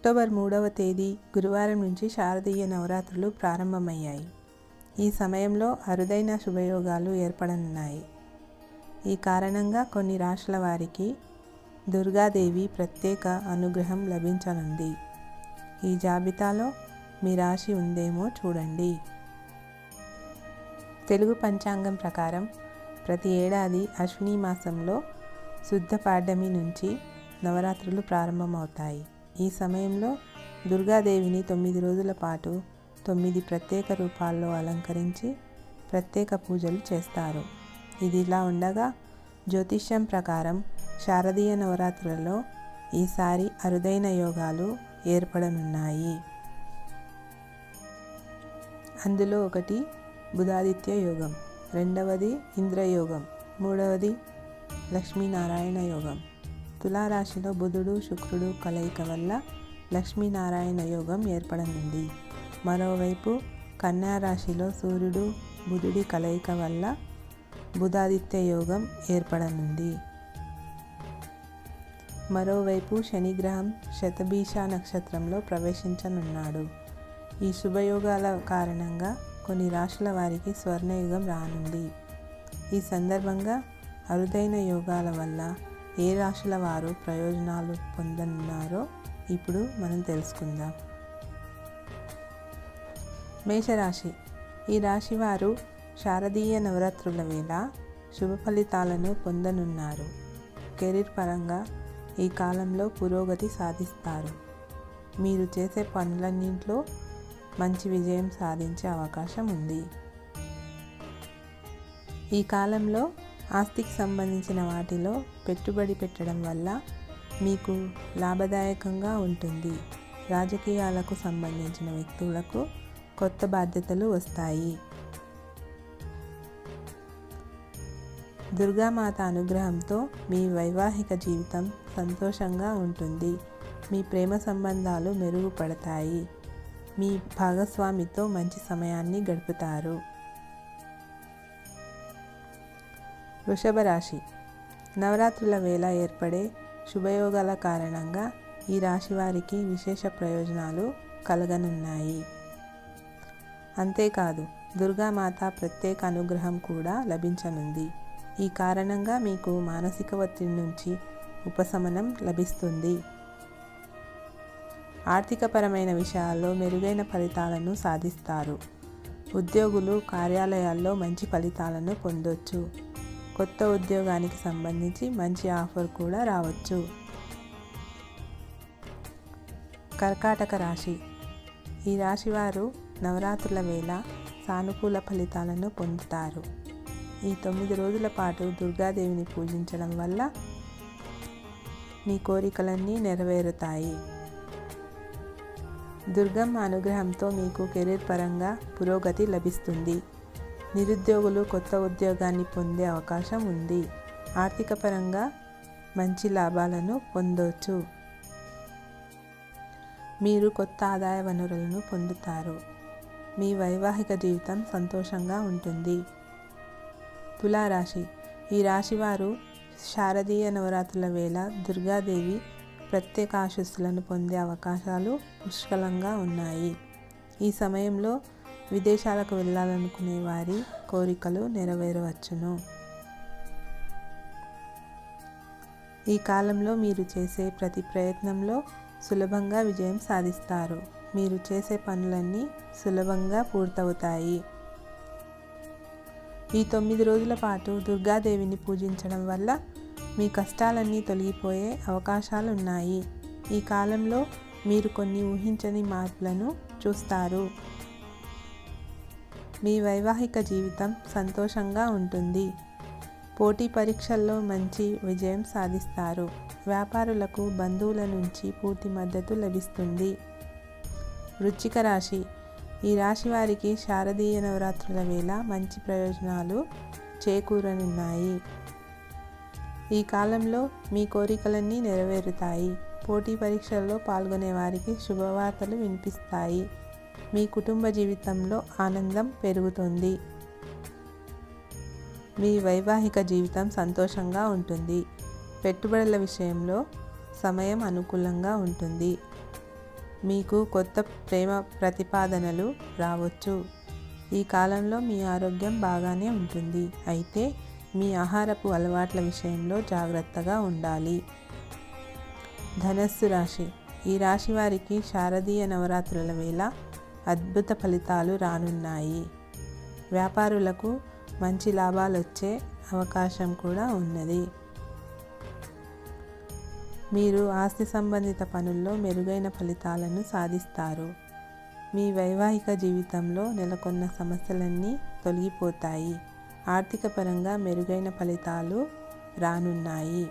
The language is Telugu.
అక్టోబర్ మూడవ తేదీ గురువారం నుంచి శారదీయ నవరాత్రులు ప్రారంభమయ్యాయి. ఈ సమయంలో అరుదైన శుభయోగాలు ఏర్పడనున్నాయి. ఈ కారణంగా కొన్ని రాశుల వారికి దుర్గాదేవి ప్రత్యేక అనుగ్రహం లభించనుంది. ఈ జాబితాలో మీ రాశి ఉందేమో చూడండి. తెలుగు పంచాంగం ప్రకారం ప్రతి ఏడాది అశ్విని మాసంలో శుద్ధ పాడ్యమి నుంచి నవరాత్రులు ప్రారంభమవుతాయి. ఈ సమయంలో దుర్గాదేవిని తొమ్మిది రోజుల పాటు తొమ్మిది ప్రత్యేక రూపాల్లో అలంకరించి ప్రత్యేక పూజలు చేస్తారు. ఇది ఇలా ఉండగా జ్యోతిష్యం ప్రకారం శారదీయ నవరాత్రులలో ఈసారి అరుదైన యోగాలు ఏర్పడనున్నాయి. అందులో ఒకటి బుధాదిత్య యోగం రెండవది ఇంద్రయోగం మూడవది లక్ష్మీనారాయణ యోగం. తులారాశిలో బుధుడు శుక్రుడు కలయిక వల్ల లక్ష్మీనారాయణ యోగం ఏర్పడనుంది. మరోవైపు కన్యారాశిలో సూర్యుడు బుధుడి కలయిక వల్ల బుధాదిత్య యోగం ఏర్పడనుంది. మరోవైపు శనిగ్రహం శతభీష నక్షత్రంలో ప్రవేశించనున్నాడు. ఈ శుభయోగాల కారణంగా కొన్ని రాశుల వారికి స్వర్ణయుగం రానుంది. ఈ సందర్భంగా అరుదైన యోగాల వల్ల ఏ రాశుల వారు ప్రయోజనాలు పొందనున్నారో ఇప్పుడు మనం తెలుసుకుందాం. మేషరాశి. ఈ రాశి వారు శారదీయ నవరాత్రుల వేళ శుభ ఫలితాలను పొందనున్నారు. కెరీర్ పరంగా ఈ కాలంలో పురోగతి సాధిస్తారు. మీరు చేసే పనులన్నింటిలో మంచి విజయం సాధించే అవకాశం ఉంది. ఈ కాలంలో ఆస్తికి సంబంధించిన వాటిలో పెట్టుబడి పెట్టడం వల్ల మీకు లాభదాయకంగా ఉంటుంది. రాజకీయాలకు సంబంధించిన వ్యక్తులకు కొత్త బాధ్యతలు వస్తాయి. దుర్గామాత అనుగ్రహంతో మీ వైవాహిక జీవితం సంతోషంగా ఉంటుంది. మీ ప్రేమ సంబంధాలు మెరుగుపడతాయి. మీ భాగస్వామితో మంచి సమయాన్ని గడుపుతారు. వృషభ రాశి నవరాత్రుల వేళ ఏర్పడే శుభయోగాల కారణంగా ఈ రాశి వారికి విశేష ప్రయోజనాలు కలగనున్నాయి. అంతేకాదు దుర్గామాత ప్రత్యేక అనుగ్రహం కూడా లభించనుంది. ఈ కారణంగా మీకు మానసిక ఒత్తిడి నుంచి ఉపశమనం లభిస్తుంది. ఆర్థికపరమైన విషయాల్లో మెరుగైన ఫలితాలను సాధిస్తారు. ఉద్యోగులు కార్యాలయాల్లో మంచి ఫలితాలను పొందొచ్చు. కొత్త ఉద్యోగానికి సంబంధించి మంచి ఆఫర్ కూడా రావచ్చు. కర్కాటక రాశి. ఈ రాశి వారు నవరాత్రుల వేళ సానుకూల ఫలితాలను పొందుతారు. ఈ తొమ్మిది రోజుల పాటు దుర్గాదేవిని పూజించడం వల్ల మీ కోరికలన్నీ నెరవేరుతాయి. దుర్గమ్మ అనుగ్రహంతో మీకు కెరీర్ పరంగా పురోగతి లభిస్తుంది. నిరుద్యోగులు కొత్త ఉద్యోగాన్ని పొందే అవకాశం ఉంది. ఆర్థిక పరంగా మంచి లాభాలను పొందవచ్చు మీరు కొత్త ఆదాయ వనరులను పొందుతారు. మీ వైవాహిక జీవితం సంతోషంగా ఉంటుంది. తులారాశి. ఈ రాశివారు శారదీయ నవరాత్రుల వేళ దుర్గాదేవి ప్రత్యేక ఆశస్సులను పొందే అవకాశాలు పుష్కలంగా ఉన్నాయి. ఈ సమయంలో విదేశాలకు వెళ్ళాలనుకునే వారి కోరికలు నెరవేరవచ్చును. ఈ కాలంలో మీరు చేసే ప్రతి ప్రయత్నంలో సులభంగా విజయం సాధిస్తారు. మీరు చేసే పనులన్నీ సులభంగా పూర్తవుతాయి. ఈ తొమ్మిది రోజుల పాటు దుర్గాదేవిని పూజించడం వల్ల మీ కష్టాలన్నీ తొలగిపోయే అవకాశాలు ఉన్నాయి ఈ కాలంలో మీరు కొన్ని ఊహించని మార్పులను చూస్తారు. మీ వైవాహిక జీవితం సంతోషంగా ఉంటుంది. పోటీ పరీక్షల్లో మంచి విజయం సాధిస్తారు. వ్యాపారులకు బంధువుల నుంచి పూర్తి మద్దతు లభిస్తుంది. వృచ్చిక రాశి. ఈ రాశి వారికి శారదీయ నవరాత్రుల వేళ మంచి ప్రయోజనాలు చేకూరనున్నాయి. ఈ కాలంలో మీ కోరికలన్నీ నెరవేరుతాయి. పోటీ పరీక్షల్లో పాల్గొనే వారికి శుభవార్తలు వినిపిస్తాయి. మీ కుటుంబ జీవితంలో ఆనందం పెరుగుతుంది. మీ వైవాహిక జీవితం సంతోషంగా ఉంటుంది. పెట్టుబడుల విషయంలో సమయం అనుకూలంగా ఉంటుంది. మీకు కొత్త ప్రేమ ప్రతిపాదనలు రావచ్చు. ఈ కాలంలో మీ ఆరోగ్యం బాగానే ఉంటుంది. అయితే మీ ఆహారపు అలవాట్ల విషయంలో జాగ్రత్తగా ఉండాలి. ధనస్సు రాశి. ఈ రాశి వారికి శారదీయ నవరాత్రుల వేళ అద్భుత ఫలితాలు రానున్నాయి. వ్యాపారులకు మంచి లాభాలు వచ్చే అవకాశం కూడా ఉన్నది. మీరు ఆస్తి సంబంధిత పనుల్లో మెరుగైన ఫలితాలను సాధిస్తారు. మీ వైవాహిక జీవితంలో నెలకొన్న సమస్యలన్నీ తొలగిపోతాయి. ఆర్థిక పరంగా మెరుగైన ఫలితాలు రానున్నాయి.